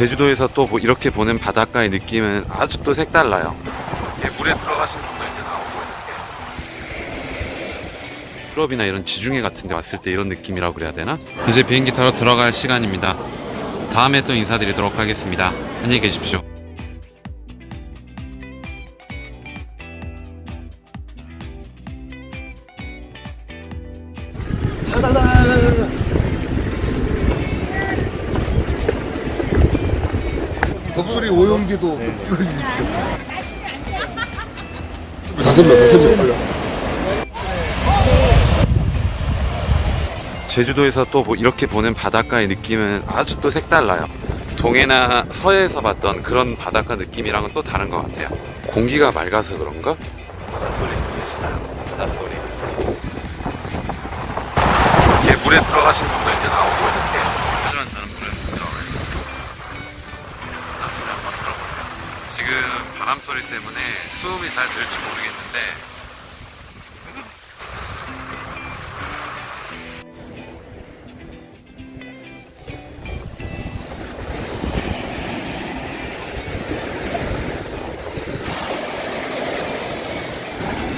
제주도에서 또뭐 이렇게 보는 바닷가의 느낌은 아주 또 색달라요. 예, 물에 들어가신 분도 이제 나오고 이렇게. 유럽이나 이런 지중해 같은 데 왔을 때 이런 느낌이라고 그래야 되나? 이제 비행기 타러 들어갈 시간입니다. 다음에 또 인사드리도록 하겠습니다. 안녕히 계십시오. 독수리 오용기도 뿌려주십시오. 다섯 명, 다섯 명. 제주도에서 또 뭐 이렇게 보는 바닷가의 느낌은 아주 또 색달라요. 동해나 서해에서 봤던 그런 바닷가 느낌이랑은 또 다른 것 같아요. 공기가 맑아서 그런가? 바닷소리 들리시나요? 바닷소리. 예, 물에 들어가신 분도 이제 바람 소리 때문에 수음이 잘 될지 모르겠는데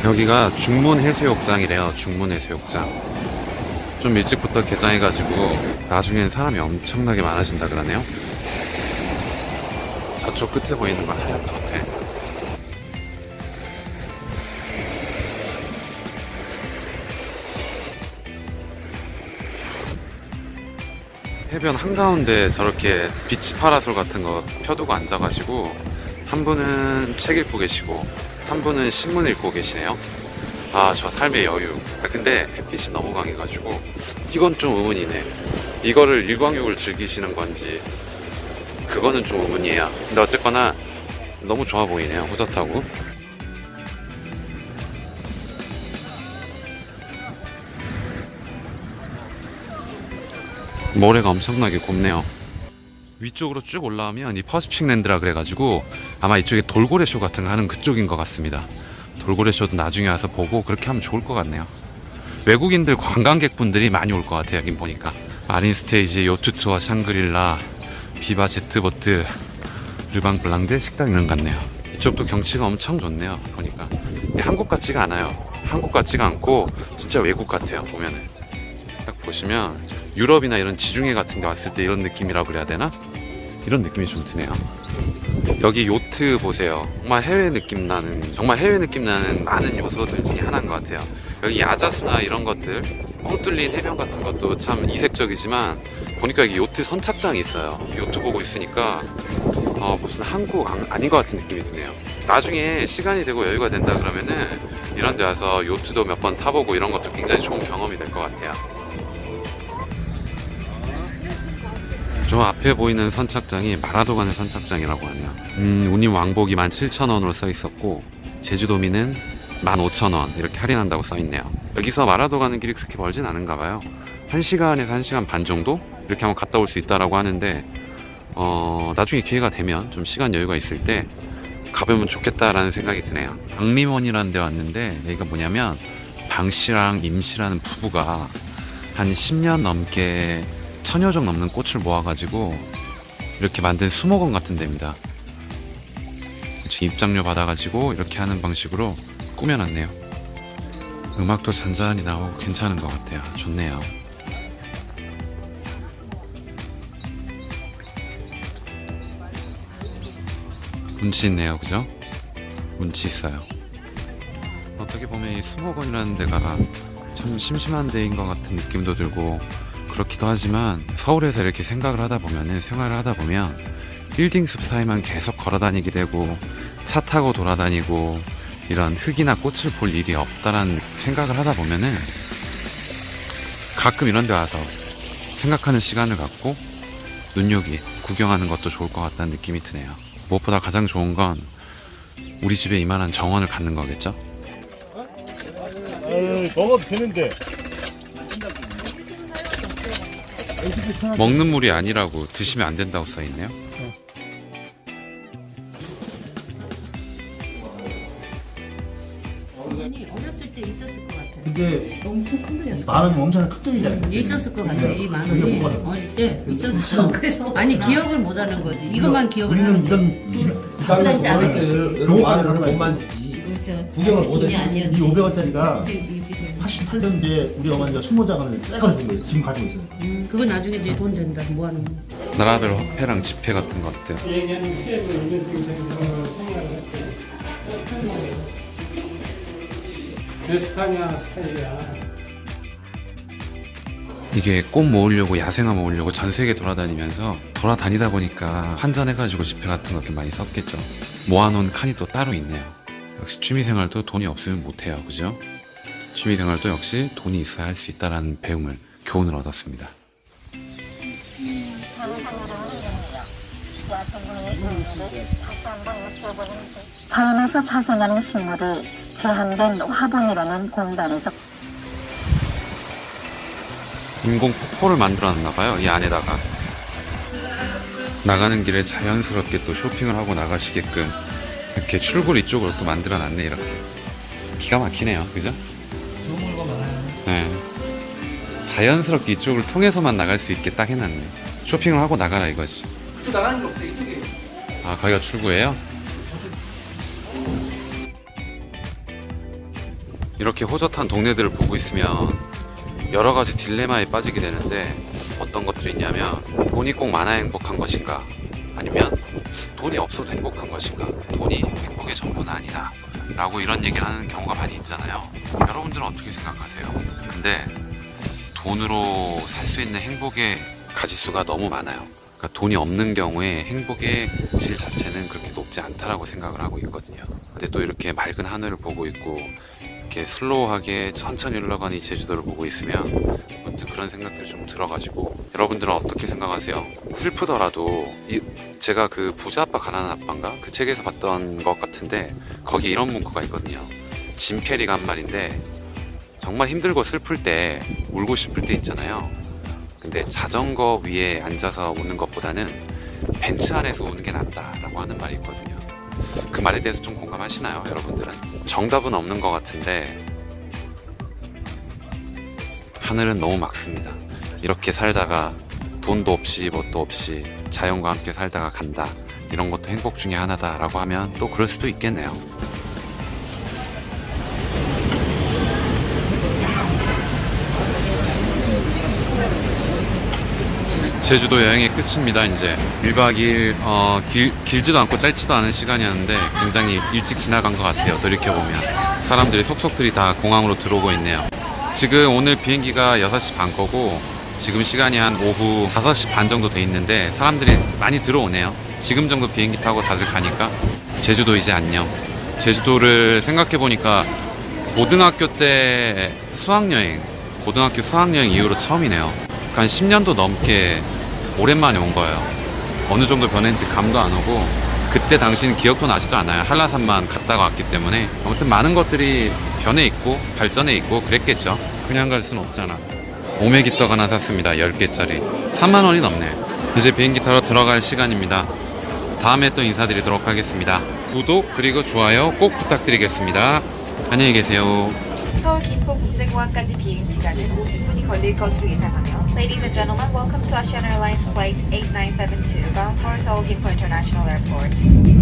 여기가 중문 해수욕장이래요. 중문 해수욕장. 좀 일찍부터 개장해가지고 나중엔 사람이 엄청나게 많아진다 그러네요. 저쪽 끝에 보이는 거 하얀 호텔. 해변 한가운데 저렇게 비치 파라솔 같은 거 펴두고 앉아가지고 한 분은 책 읽고 계시고 한 분은 신문 읽고 계시네요. 아, 저 삶의 여유. 아, 근데 햇빛이 너무 강해가지고 이건 좀 의문이네. 이거를 일광욕을 즐기시는 건지 그거는 좀 의문이에요. 근데 어쨌거나 너무 좋아 보이네요. 호젓하고. 모래가 엄청나게 곱네요. 위쪽으로 쭉 올라오면 이 퍼시픽 랜드라 그래가지고 아마 이쪽에 돌고래 쇼 같은 거 하는 그쪽인 것 같습니다. 돌고래 쇼도 나중에 와서 보고 그렇게 하면 좋을 것 같네요. 외국인들 관광객분들이 많이 올 것 같아요. 여긴 보니까 마린 스테이지, 요트 투어, 샹그릴라, 비바 제트보트, 르방 블랑드 식당 이런 것 같네요. 이쪽도 경치가 엄청 좋네요. 보니까 한국 같지가 않아요. 한국 같지가 않고 진짜 외국 같아요. 보면은 딱 보시면 유럽이나 이런 지중해 같은 데 왔을 때 이런 느낌이라고 그래야 되나? 이런 느낌이 좀 드네요. 여기 요트 보세요. 정말 해외 느낌 나는, 정말 해외 느낌 나는 많은 요소들 중에 하나인 것 같아요. 여기 야자수나 이런 것들, 뻥 뚫린 해변 같은 것도 참 이색적이지만, 보니까 여기 요트 선착장이 있어요. 요트 보고 있으니까, 어, 무슨 한국 안- 아닌 것 같은 느낌이 드네요. 나중에 시간이 되고 여유가 된다 그러면은, 이런 데 와서 요트도 몇 번 타보고 이런 것도 굉장히 좋은 경험이 될 것 같아요. 저 앞에 보이는 선착장이 마라도간의 선착장이라고 하네요. 음, 운임 왕복이 17,000원으로 써 있었고, 제주도민은 15,000원 이렇게 할인한다고 써 있네요. 여기서 마라도 가는 길이 그렇게 멀진 않은가 봐요. 1시간에서 1시간 반 정도? 이렇게 한번 갔다 올 수 있다라고 하는데, 어, 나중에 기회가 되면 좀 시간 여유가 있을 때 가보면 좋겠다라는 생각이 드네요. 박림원이라는 데 왔는데, 여기가 뭐냐면, 방 씨랑 임 씨라는 부부가 한 10년 넘게 천여 종 넘는 꽃을 모아가지고 이렇게 만든 수목원 같은 데입니다. 지금 입장료 받아가지고 이렇게 하는 방식으로 꾸며놨네요. 음악도 잔잔히 나오고 괜찮은 것 같아요. 좋네요. 운치 있네요, 그죠? 운치 있어요. 어떻게 보면 이 수목원이라는 데가 참 심심한 데인 것 같은 느낌도 들고 그렇기도 하지만 서울에서 이렇게 생각을 하다 보면은 생활을 하다 보면 빌딩 숲 사이만 계속 걸어 다니게 되고 차 타고 돌아다니고 이런 흙이나 꽃을 볼 일이 없다라는 생각을 하다 보면은 가끔 이런 데 와서 생각하는 시간을 갖고 눈요기 구경하는 것도 좋을 것 같다는 느낌이 드네요. 무엇보다 가장 좋은 건 우리 집에 이만한 정원을 갖는 거겠죠? 에이, 먹어도 되는데. 먹는 물이 아니라고 드시면 안 된다고 써 있네요. 어른이 어렸을 때 있었을 것 같아요. 근데 엄청 큰 돈이었어. 만 원이 엄청난 큰 돈이잖아요. 있었을 것 같아. 이만 이게 원이 뭐가 어릴 때 있었어. 그래서 아니 기억을 못 하는 거지. 이것만 기억을 우리는. 이런 다니지 않을 거지. 영화를 못 만지지. 그렇죠. 구경을 못 돈이 해. 이 아니었지. 500원짜리가 이렇게 이렇게 좀. 88년도에 우리 어머니가 20장을 새걸 준 거예요. 지금 가지고 있어요. 음, 그거 나중에 내돈 된다. 뭐 하는 거. 나라별 화폐랑 지폐 같은 것들 얘기하는 생각을 했고 에스파냐 스타일이야 이게 꽃 모으려고 야생화 모으려고 전 세계 돌아다니면서 돌아다니다 보니까 환전해가지고 지폐 같은 것들 많이 썼겠죠 모아놓은 칸이 또 따로 있네요 역시 취미생활도 돈이 없으면 못해요 그죠? 취미생활도 역시 돈이 있어야 할 수 있다라는 배움을 교훈을 얻었습니다. 자연에서 자생하는 식물이 제한된 화분이라는 공간에서 인공 폭포를 만들어 놨나 봐요 이 안에다가. 나가는 길에 자연스럽게 또 쇼핑을 하고 나가시게끔 이렇게 출구를 이쪽으로 또 만들어 놨네 이렇게. 기가 막히네요 그죠? 네 자연스럽게 이쪽을 통해서만 나갈 수 있게 딱 해놨네 쇼핑을 하고 나가라 이거지 그쪽 나가는 게 없어요. 이쪽에. 아 거기가 출구예요? 이렇게 호젓한 동네들을 보고 있으면 여러 가지 딜레마에 빠지게 되는데 어떤 것들이 있냐면 돈이 꼭 많아야 행복한 것인가 아니면 돈이 없어도 행복한 것인가 돈이 행복의 전부는 아니다 라고 이런 얘기를 하는 경우가 많이 있잖아요 여러분들은 어떻게 생각하세요? 근데 돈으로 살 수 있는 행복의 가지수가 너무 많아요 그러니까 돈이 없는 경우에 행복의 질 자체는 그렇게 높지 않다라고 생각을 하고 있거든요. 근데 또 이렇게 맑은 하늘을 보고 있고 이렇게 슬로우하게 천천히 흘러가는 이 제주도를 보고 있으면 문득 그런 생각들이 좀 들어가지고 여러분들은 어떻게 생각하세요? 슬프더라도 이 제가 그 부자 아빠 가난한 아빠인가 그 책에서 봤던 것 같은데 거기 이런 문구가 있거든요. 짐 캐리가 한 말인데 정말 힘들고 슬플 때 울고 싶을 때 있잖아요. 근데 자전거 위에 앉아서 우는 것보다는 벤츠 안에서 우는 게 낫다라고 하는 말이 있거든요. 그 말에 대해서 좀 공감하시나요, 여러분들은? 정답은 없는 것 같은데 하늘은 너무 막습니다. 이렇게 살다가 돈도 없이 뭣도 없이 자연과 함께 살다가 간다. 이런 것도 행복 중에 하나다라고 하면 또 그럴 수도 있겠네요. 제주도 여행의 끝입니다, 이제. 1박 2일, 어, 길, 길지도 않고 짧지도 않은 시간이었는데 굉장히 일찍 지나간 것 같아요, 돌이켜보면. 사람들이 속속들이 다 공항으로 들어오고 있네요. 지금 오늘 비행기가 6시 반 거고, 지금 시간이 한 오후 5시 반 정도 돼 있는데 사람들이 많이 들어오네요. 지금 정도 비행기 타고 다들 가니까 제주도 이제 안녕. 제주도를 생각해 보니까 고등학교 때 수학여행, 고등학교 수학여행 이후로 처음이네요. 한 10년도 넘게 오랜만에 온 거예요. 어느 정도 변했는지 감도 안 오고 그때 당시는 기억도 나지도 않아요. 한라산만 갔다가 왔기 때문에 아무튼 많은 것들이 변해 있고 발전해 있고 그랬겠죠. 그냥 갈순 없잖아. 오메기 떡 하나 샀습니다. 10개짜리. 3만 원이 넘네. 이제 비행기 타러 들어갈 시간입니다. 다음에 또 인사드리도록 하겠습니다. 구독 그리고 좋아요 꼭 부탁드리겠습니다. 안녕히 계세요. 서울 김포 국제공항까지 비행 시간은 50분이 걸릴 것으로 예상하며 Ladies and gentlemen, welcome to Asian Airlines Flight 8972 bound for Seoul Gimpo International Airport.